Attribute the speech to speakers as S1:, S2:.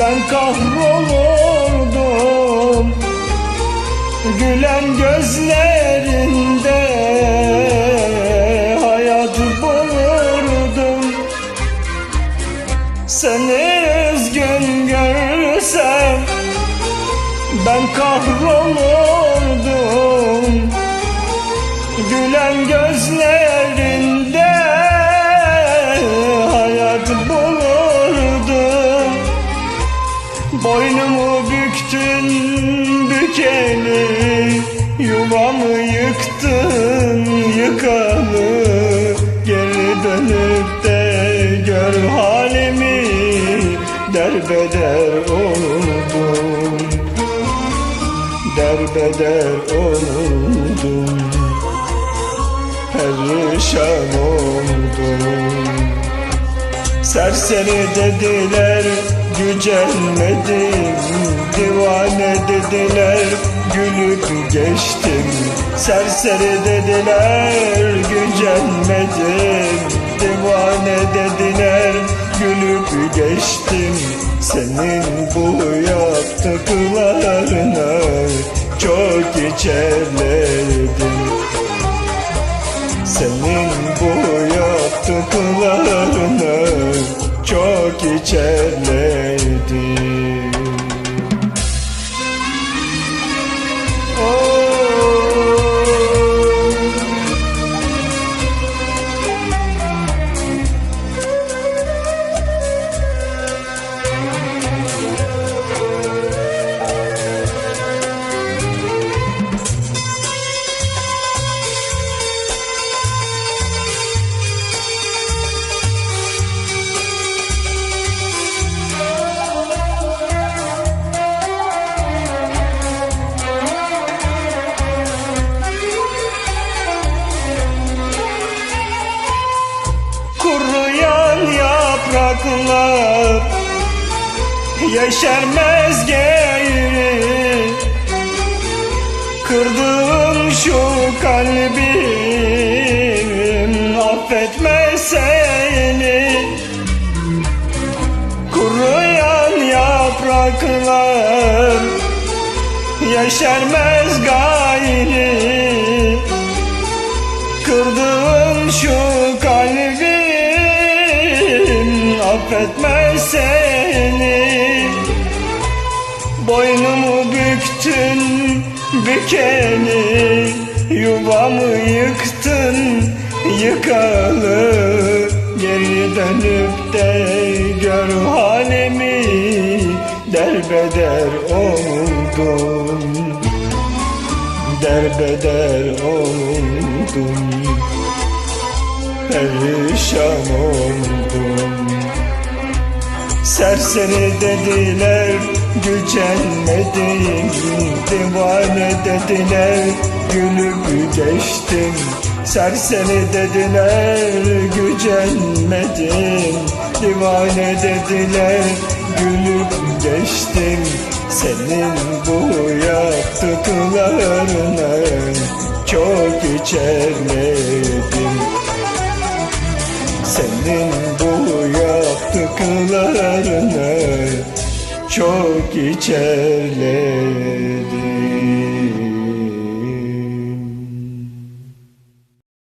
S1: kahrolurdum Gülen gözlerinde hayat bulurdum Seni üzgün görsem ben kahrolurdum Gülen gözlerinde bükeni Yuvamı yıktın yıkalı. Geri dönüp de gör halimi Derbeder oldum Derbeder oldum Perişan oldum. Serseri dediler gücenmedim Divane dediler. Gülüp geçtim Serseri dediler. Gücenmedim Divane dediler. Gülüp geçtim Senin bu yaptıklarına çok içerledim. Senin bu yaptıklarını yapraklar Yeşermez geri. Kırdığım şu kalbim Affetmez seni Kuruyan yapraklar Yeşermez gayri affetmez seni. Boynumu büktün bükeni Yuvamı yıktın yıkalı. Geri dönüp de gör halimi Derbeder oldum. Derbeder oldum. Perişan oldum Serseri dediler gücenmedim Divane dediler gülüp geçtim. Serseri dediler gücenmedim Divane dediler gülüp geçtim. Senin bu yaptıklarına çok içerledim çok içerledim